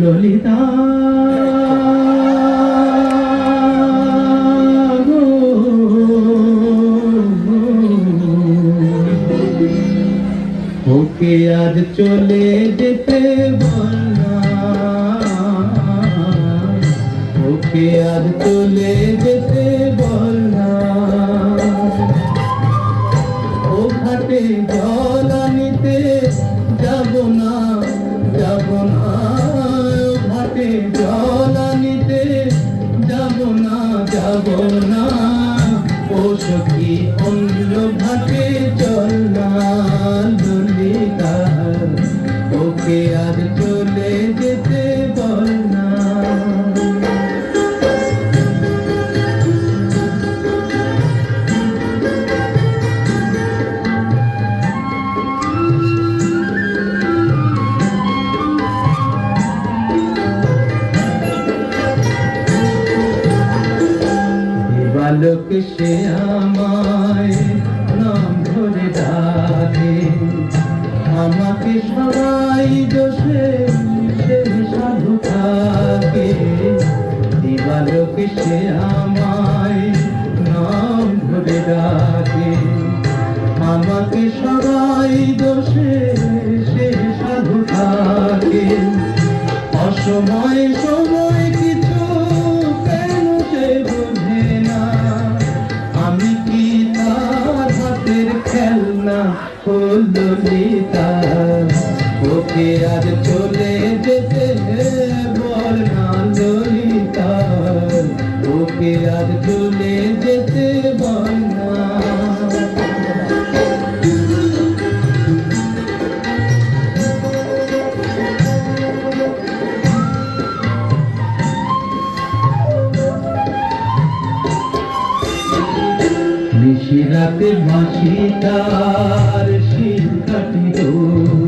ললিতা। ওকে আজ চলে যেতে ওকে আজ চলে যেতে যাব না ও সখী অন্য ঘাটে চল বালক সে আমায় নাম ধরে ডাকে। আমাকে সবাই দোষে সাধু থাকে। দিবালক সে আমায় নাম ধরে ডাকে। আমাকে সবাই দোষে, সে সাধু থাকে। অসময় আজ চলে যেতে বল না ললিতা ওকে আজ চলে যেতে বল না নিশিরাতে বাঁশি তার শীত কাটি। রয়ে